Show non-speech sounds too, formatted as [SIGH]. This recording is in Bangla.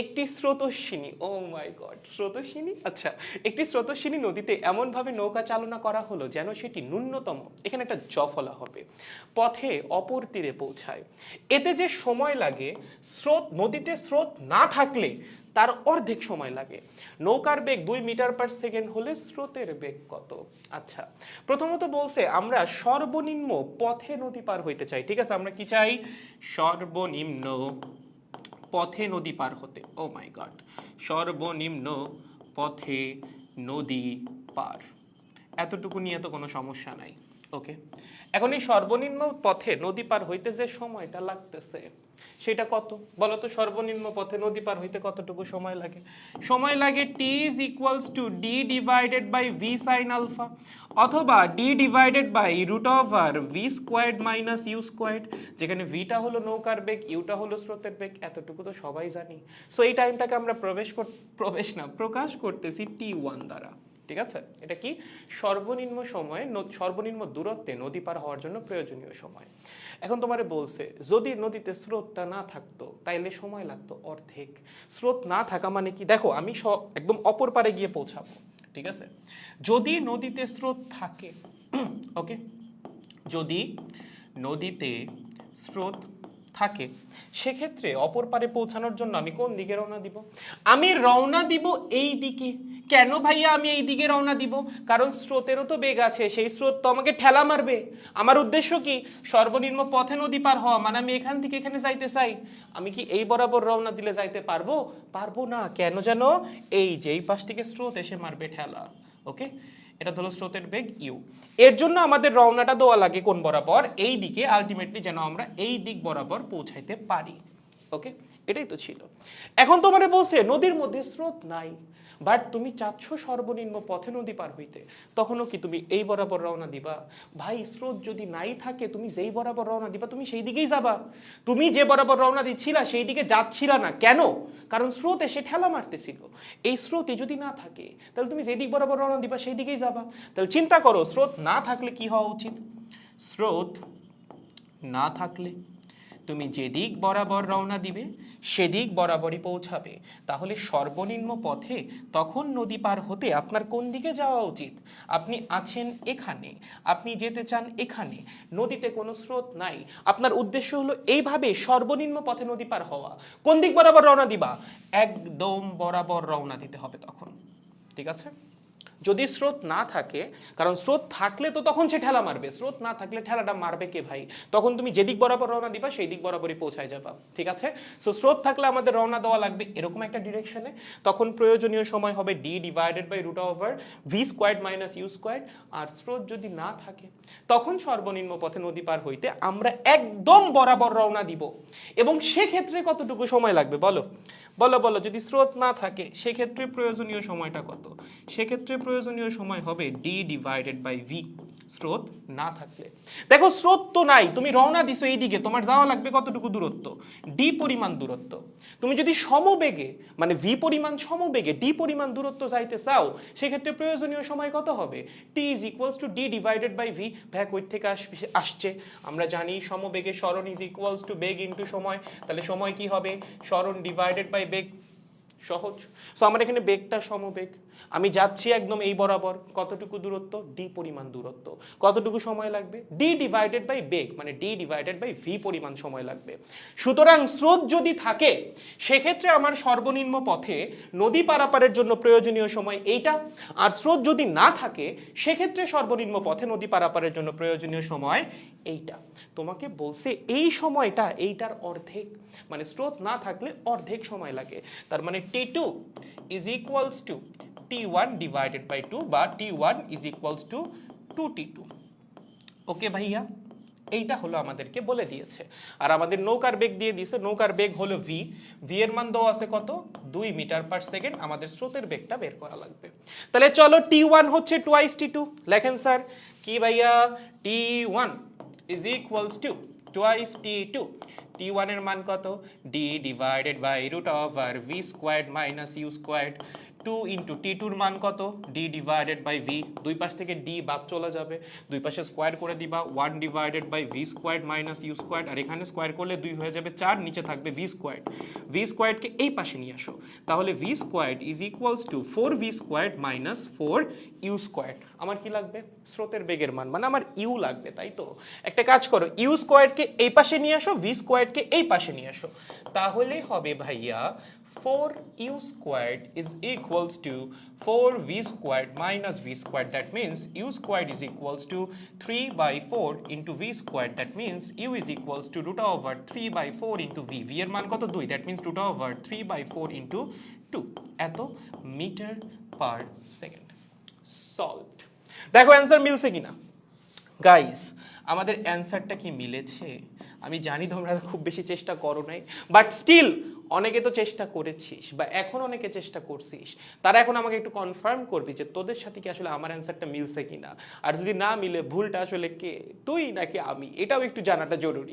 একটি স্রোতস্বিনী, ও মাই গড, স্রোতস্বিনী? আচ্ছা একটি স্রোতস্বিনী নদীতে এমনভাবে নৌকা চালনা করা হলো যেন সেটি ন্যূনতম, এখানে একটা জফলা হবে, পথে অপর তীরে পৌঁছায়। এতে যে সময় লাগে, স্রোত, নদীতে স্রোত না থাকলে তার অর্ধেক সময় লাগে। নৌকার বেগ দুই মিটার পার সেকেন্ড হলে স্রোতের বেগ কত? আচ্ছা প্রথমত বলছে আমরা সর্বনিম্ন পথে নদী পার হইতে চাই, ঠিক আছে? আমরা কি চাই? সর্বনিম্ন পথে নদী পার হতে। ও মাই গড সর্বনিম্ন পথে নদী পার। এতটুকু নিয়ে তো কোনো সমস্যা নাই। ওকে এখন এই সর্বনিম্ন পথে নদী পার হইতে যে সময়টা লাগতেছে, সেটা কত? বলো তো সর্বনিম্ন পথে নদী পার হইতে কতটুকু সময় লাগে? সময় লাগে T is equals to D divided by V sine alpha অথবা D divided by root over V squared minus U squared যেখানে ভিটা হলো নৌকার বেগ ইউটা হলো স্রোতের বেগ, এতটুকু তো সবাই জানি। সো এই টাইমটাকে আমরা প্রবেশ প্রবেশ না, প্রকাশ করতেছি টি ওয়ান দ্বারা। ঠিক আছে? এটা কি? সর্বনিম্ন সময়ে সর্বনিম্ন দূরত্বে নদী পার হওয়ার জন্য প্রয়োজনীয় সময়। এখন তোমারে বলছে, যদি নদীতে স্রোতটা না থাকতো, তাইলে সময় লাগতো অর্ধেক। স্রোত না থাকা মানে কি? দেখো, আমি একদম অপর পারে গিয়ে পৌঁছাবো, ঠিক আছে? যদি নদীতে স্রোত থাকে [CLEARS THROAT] ওকে যদি নদীতে স্রোত থাকে, সেক্ষেত্রে অপর পারে পৌঁছানোর জন্য আমি কোন দিকে রওনা দিব? আমি রওনা দিব এই দিকে। কেন ভাইয়া আমি এই দিকে রওনা দিব? কারণ স্রোতেরও তো বেগ আছে, সেই স্রোত তো আমাকে ঠেলা মারবে। আমার উদ্দেশ্য কি? সর্বনিম্ন পথে নদী পার হওয়া মানে আমি এখান থেকে এখানে যাইতে চাই। আমি কি এই বরাবর রওনা দিলে যাইতে পারব? পারব না। কেন যেন এই যে এই পাশ থেকে স্রোত এসে মারবে ঠেলা ওকে এটা হলো স্রোতের বেগ ইউ এর জন্য আমাদের রওনাটা দেওয়া লাগে কোন বরাবর? এই দিকে আলটিমেটলি যেন আমরা এই দিক বরাবর পৌঁছাইতে পারি। ওকে এটাই তো ছিল। এখন তোমারে বলছে, নদীর মধ্যে স্রোত নাই বাট তুমি চাচ্ছ সর্বনিম্ন পথে নদী পার হইতে। তখনও কি তুমি এই বরাবর রওনা দিবা? ভাই, স্রোত যদি নাই থাকে, তুমি যেই বরাবর রওনা দিবা, তুমি সেই দিকেই যাবা। তুমি যে বরাবর রওনা দিচ্ছিলা, সেই দিকে যাচ্ছিলা না। কেন? কারণ স্রোত এসে ঠেলা মারতেছিল। এই স্রোতে যদি না থাকে, তাহলে তুমি যেই দিক বরাবর রওনা দিবা, সেই দিকেই যাবা। তাহলে চিন্তা করো, স্রোত না থাকলে কি হওয়া উচিত? স্রোত না থাকলে তুমি যেদিক বরাবর রওনা দিবে, সেদিক বরাবরই পৌঁছাবে। তাহলে সর্বনিম্ন পথে তখন নদী পার হতে আপনার কোন দিকে যাওয়া উচিত? আপনি আছেন এখানে, আপনি যেতে চান এখানে, নদীতে কোনো স্রোত নাই। আপনার উদ্দেশ্য হলো এইভাবে সর্বনিম্ন পথে নদী পার হওয়া। কোন দিক বরাবর রওনা দিবা? একদম বরাবর রওনা দিতে হবে তখন। ঠিক আছে? যদি স্রোত না থাকে, কারণ স্রোত থাকলে তো তখন সে ঠেলা মারবে। স্রোত না থাকলে ঠেলাটা মারবে কে ভাই? তখন তুমি যেদিক বরাবর রওনা দিবা সেই দিক বরাবরই পৌঁছায় যাবা। ঠিক আছে? সো স্রোত থাকলে আমাদের রওনা দেওয়া লাগবে এরকম একটা ডিরেকশনে তখন প্রয়োজনীয় সময় হবে D divided by root over V squared minus U squared আর স্রোত যদি না থাকে, তখন সর্বনিম্ন পথে নদী পার হইতে আমরা একদম বরাবর রওনা দিব। এবং সেক্ষেত্রে কতটুকু সময় লাগবে বলো? বলো বলো, যদি স্রোত না থাকে, সেক্ষেত্রে প্রয়োজনীয় সময়টা কত? সেক্ষেত্রে প্রয়োজনীয় সময় হবে ডি ডিভাইডেড বাই ভি স্রোত না থাকলে। দেখো, স্রোত তো নাই, তুমি রওনা দিছো এইদিকে, তোমার যাওয়া লাগবে কতটুকু দূরত্ব? ডি পরিমাণ দূরত্ব। তুমি যদি সমবেগে মানে ভি পরিমাণ সমবেগে ডি পরিমাণ দূরত্ব যাইতে চাও, সেক্ষেত্রে প্রয়োজনীয় সময় কত হবে? T is equals to D divided by V ভ্যাক ওই থেকে আসছে। আমরা জানি সমবেগে স্মরণ ইজ ইকুয়ালস টু বেগ ইন্টু সময়। তাহলে সময় কি হবে? স্মরণ ডিভাইডেড বাই বেগ সহজ। সো আমার এখানে বেগটা সমবেগ। আমি যাচ্ছি একদম এই বরাবর, কতটুকু দূরত্ব? ডি পরিমাণ দূরত্ব। কতটুকু সময় লাগবে? ডি ডিভাইডেড বাই বেগ মানে ডি ডিভাইডেড বাই ভি পরিমাণ সময় লাগবে। সুতরাং স্রোত যদি থাকে, সেক্ষেত্রে আমার সর্বনিম্ন পথে নদী পারাপারের জন্য প্রয়োজনীয় সময় এইটা। আর স্রোত যদি না থাকে, সেক্ষেত্রে সর্বনিম্ন পথে নদী পারাপারের জন্য প্রয়োজনীয় সময় এইটা। তোমাকে বলছে এই সময়টা, এইটার অর্ধেক। মানে স্রোত না থাকলে অর্ধেক সময় লাগে। তার মানে T two is equals to T one divided by two বা T one is equals to two T two okay ভাইয়া, এইটা হলো আমাদেরকে বলে দিয়েছে। আর আমাদের নৌকার বেগ দিয়ে দিয়েছে, নৌকার বেগ হলো ভি ভি এর মান দেওয়া আছে কত? দুই মিটার পার সেকেন্ড আমাদের স্রোতের বেগটা বের করা লাগবে। তাহলে চলো টি ওয়ান হচ্ছে টুয়াইস টি টু লেখেন স্যার, কি ভাইয়া? T one is equals to twice T two T ওয়ানের মান কত? D divided by root over V squared minus U squared two into T টুর মান কত? ডি ডিভাইডেড বাই ভি দুই পাশ থেকে ডি বাদ চলে যাবে। দুই পাশে স্কোয়ার করে দিবা। One divided by V squared minus U squared আর এখানে স্কোয়ার করলে দুই হয়ে যাবে চার, নিচে থাকবে ভি স্কোয়ার্ড ভি স্কোয়ার্ডকে এই পাশে নিয়ে আসো। তাহলে V squared is equals to four V squared minus four U squared আমার কি লাগবে? স্রোতের বেগের মান। মানে আমার ইউ লাগবে, তাই তো? একটা কাজ করো ইউ স্কোয়ার্ডকে এই পাশে নিয়ে আসো ভি স্কোয়ার্ডকে এই পাশে নিয়ে আসো। তাহলে হবে ভাইয়া 4u squared is equals to 4v squared minus v squared. That means u squared is equals to 3 by 4 into v squared. That means u is equals to root over 3 by 4 into v. v এর মান কত 2 that means root over 3 by 4 into 2 এত মিটার পার সেকেন্ড সলভড দেখো অ্যান্সার মিলছে কিনা গাইস আমাদের অ্যান্সারটা কি মিলেছে? আমি জানি তোমরা খুব বেশি চেষ্টা করো নাই বাট স্টিল অনেকে তো চেষ্টা করেছিস বা এখন অনেকে চেষ্টা করছিস। তারা এখন আমাকে একটু কনফার্ম করবি যে তোদের সাথে কি আসলে আমার অ্যান্সারটা মিলছে কি না আর যদি না মিলে, ভুলটা আসলে কে? তুই নাকি আমি? এটাও একটু জানাটা জরুরি।